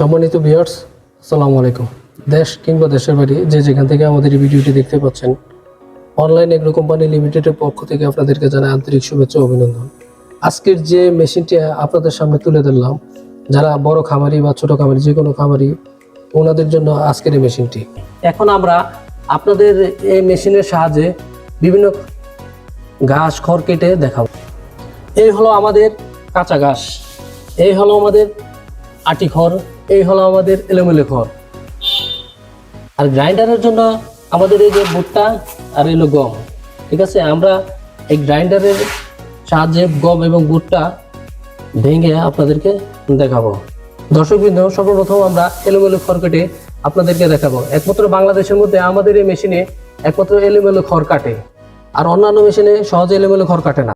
সম্মানিত ভিউয়ার্স আসসালামু আলাইকুম। দেশ কিংবা দেশের বাড়ি যে যেখান থেকে আমাদের এই ভিডিওটি দেখতে পাচ্ছেন অনলাইন এগ্রো কোম্পানি লিমিটেডের পক্ষ থেকে আপনাদেরকে জানাই আন্তরিক শুভেচ্ছা অভিনন্দন। আজকের যে মেশিনটি আপনাদের সামনে তুলে ধরলাম, যারা বড় খামারি বা ছোট খামারি, যে কোনো খামারি, ওনাদের জন্য আজকের এই মেশিনটি এখন আমরা আপনাদের এই মেশিনের সাহায্যে বিভিন্ন ঘাস, খড় কেটে দেখাবো। এই হলো আমাদের কাঁচা ঘাস। এই হলো আমাদের আটি খড়। এই হলো আমাদের এলোমেলো খড় আর গ্রাইন্ডারের জন্য আমাদের এই যে ভুট্টা আর এলো গম, ঠিক আছে? আমরা এই গ্রাইন্ডারের সাহায্যে গম এবং ভুট্টা ভেঙে আপনাদেরকে দেখাবো। দর্শক দর্শকবৃন্দ, সর্বপ্রথম আমরা এলোমেলো খড় কেটে আপনাদেরকে দেখাবো। একমাত্র বাংলাদেশের মধ্যে আমাদের এই মেশিনে একমাত্র এলোমেলো খড় কাটে। আর অন্যান্য মেশিনে সহজে এলোমেলো খড় কাটে না।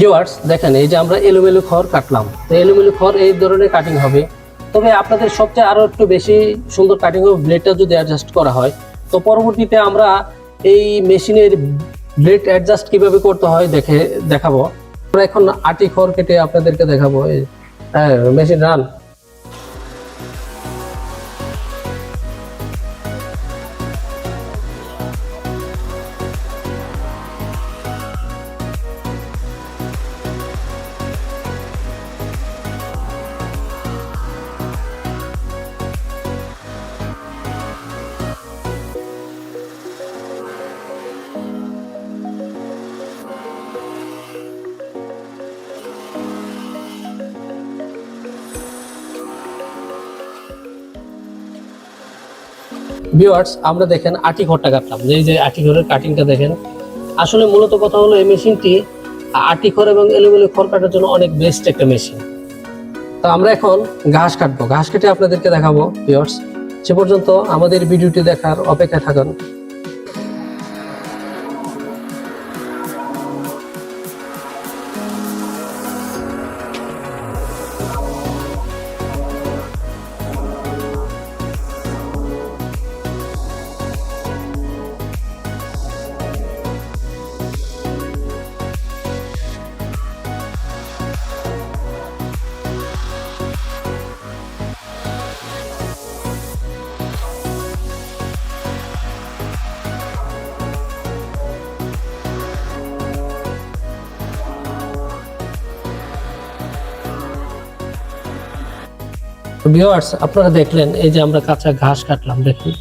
ভিউয়ার্স দেখেন, এই যে আমরা এলোমেলো খড় কাটলাম। তো এলোমেলো খড় এই ধরনের কাটিং হবে। তবে আপনাদের সবচেয়ে আরও একটু বেশি সুন্দর কাটিং হবে ব্লেডটা যদি অ্যাডজাস্ট করা হয়। তো পরবর্তীতে আমরা এই মেশিনের ব্লেড অ্যাডজাস্ট কীভাবে করতে হয় দেখে, দেখাবো। আমরা এখন আটি খড় কেটে আপনাদেরকে দেখাবো। হ্যাঁ মেশিন রান ভিউয়ার্স আমরা দেখেন আটি ঘরটা কাটলাম। যে যে আটি ঘরের কাটিংটা দেখেন, আসলে মূলত কথা হলো এই মেশিনটি আটি খড় এবং এলোমেলো খড় কাটার জন্য অনেক বেস্ট একটা মেশিন তো আমরা এখন ঘাস কাটবো। ঘাস কেটে আপনাদেরকে দেখাবো ভিউয়ার্স সে পর্যন্ত আমাদের ভিডিওটি দেখার অপেক্ষায় থাকুন। ভিউয়ার্স আপনারা দেখলেন, এই যে আমরা কাঁচা ঘাস কাটলাম, দেখুন।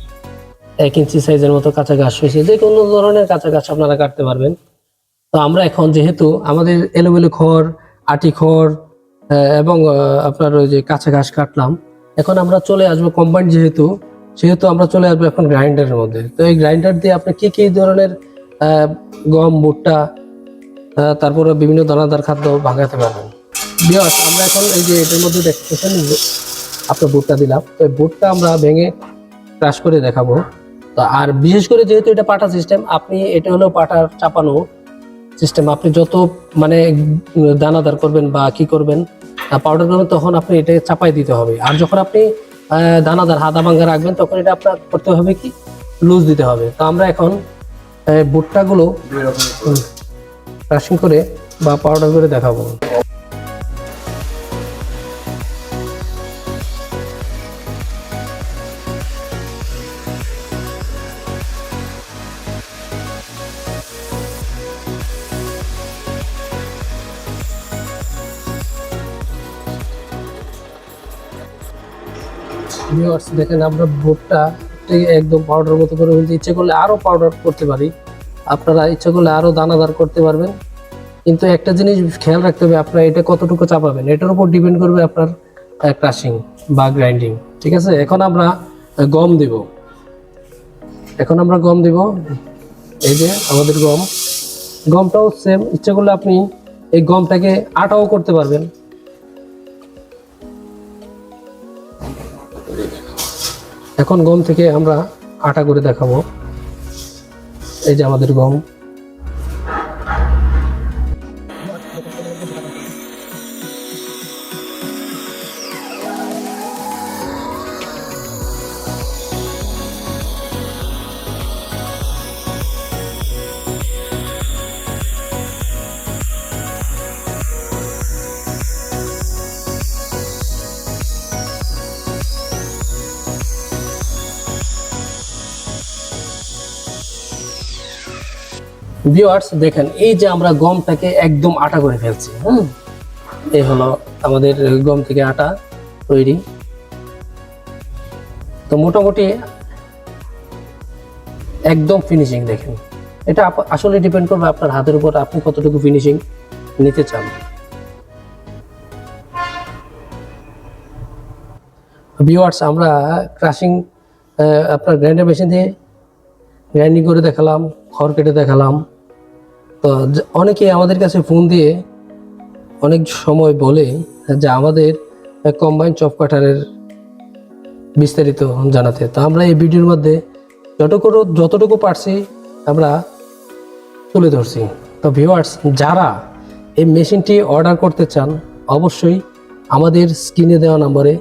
এক ইঞ্চি সাইজের মতো কাঁচা ঘাস হয়েছে। যে কোনো ধরনের কাঁচা ঘাস আপনারা কাটতে পারবেন। তো আমরা এখন যেহেতু আমাদের এলোমেলো খড়, আটি খড় এবং আপনার ওই যে কাঁচা ঘাস কাটলাম। এখন আমরা চলে আসব কম্বাইন্ড যেহেতু, সেহেতু আমরা চলে আসব এখন গ্রাইন্ডারের মধ্যে। তো এই গ্রাইন্ডার দিয়ে আপনি কি কি ধরনের গম, ভুট্টা তারপরে বিভিন্ন দানাদার খাদ্য ভাঙাতে পারবেন। বিয়াস আমরা এখন এই যে এটার মধ্যে দেখতেছেন আপনার বুটটা দিলাম। তো এই বুটটা আমরা ভেঙে ক্রাশ করে দেখাবো। তো আর বিশেষ করে যেহেতু এটা পাটা সিস্টেম আপনি এটা হলো পাটার চাপানো সিস্টেম আপনি যত মানে দানাদার করবেন বা কি করবেন পাউডার করবেন তখন আপনি এটা চাপাই দিতে হবে। আর যখন আপনি দানাদার হাদা ভাঙ্গা রাখবেন তখন এটা আপনার করতে হবে কি? লুজ দিতে হবে। তো আমরা এখন আহ, ভুট্টাগুলো ক্রাশিং করে বা পাউডার করে দেখাবো। ভিউয়ার্স দেখেন আমরা ভুট্টা একদম পাউডার মতো করে ফেলতে ইচ্ছে করলে আরও পাউডার করতে পারি। আপনারা ইচ্ছে করলে আরও দানাদার করতে পারবেন। কিন্তু একটা জিনিস খেয়াল রাখতে হবে, আপনারা এটা কতটুকু চাপাবেন? এটার উপর ডিপেন্ড করবে আপনার ক্রাশিং বা গ্রাইন্ডিং ঠিক আছে? এখন আমরা গম দিব। এখন আমরা গম দিব। এই যে আমাদের গম। গমটাও সেম ইচ্ছে করলে আপনি এই গমটাকে আটাও করতে পারবেন। এখন গম থেকে আমরা আটা করে দেখাবো। এই যে আমাদের গম। ভিউয়ার্স দেখেন, এই যে আমরা গমটাকে একদম আটা করে ফেলছি, হুম? এই হলো আমাদের গম থেকে আটা তৈরি। তো মোটামুটি একদম ফিনিশিং দেখেন। এটা আসলে ডিপেন্ড করবে আপনার হাতের উপর আপনি কতটুকু ফিনিশিং নিতে চান। ভিউয়ার্স আমরা ক্রাশিং আপনার গ্রাইন্ডার মেশিন দিয়ে গ্রাইন্ডিং করে দেখালাম, খড় কেটে দেখালাম। তো অনেকে আমাদের কাছে ফোন দিয়ে অনেক সময় বলে যে আমাদের কম্বাইন চপ কাটারের বিস্তারিত জানাতে। তো আমরা এই ভিডিওর মধ্যে যতটুকু যতটুকু পারছি আমরা তুলে ধরছি। তো ভিউয়ার্স যারা এই মেশিনটি অর্ডার করতে চান, অবশ্যই আমাদের স্ক্রিনে দেওয়া নম্বরে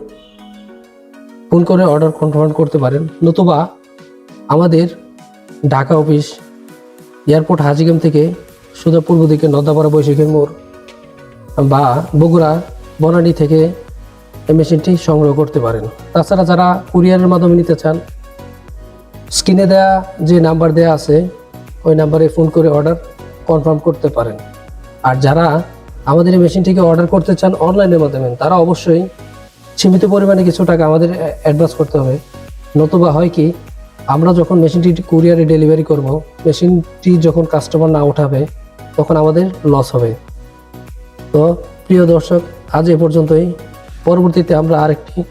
ফোন করে অর্ডার কনফার্ম করতে পারেন। নতুবা আমাদের ঢাকা অফিস এয়ারপোর্ট হাজিগাম থেকে সোজা পূর্ব দিকে নদাপাড়া বৈশাখের মোড় বা বগুড়া, বনানী থেকে এই মেশিনটি সংগ্রহ করতে পারেন। তাছাড়া যারা কুরিয়ারের মাধ্যমে নিতে চান, স্ক্রিনে দেওয়া যে নাম্বার দেয়া আছে, ওই নাম্বারে ফোন করে অর্ডার কনফার্ম করতে পারেন। আর যারা আমাদের এই মেশিনটিকে অর্ডার করতে চান অনলাইনের মাধ্যমে, তারা অবশ্যই সীমিত পরিমাণে কিছু টাকা আমাদের অ্যাডভান্স করতে হবে। নতুবা হয় কি আমরা যখন মেশিনটি কুরিয়ারে ডেলিভারি করব, মেশিনটি যখন কাস্টমার না উঠাবে, তখন আমাদের লস হবে। তো প্রিয় দর্শক, আজ এ পর্যন্তই। পরবর্তীতে আমরা আরেকটি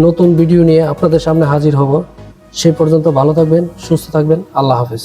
নতুন ভিডিও নিয়ে আপনাদের সামনে হাজির হব। সে পর্যন্ত ভালো থাকবেন, সুস্থ থাকবেন। আল্লাহ হাফিজ।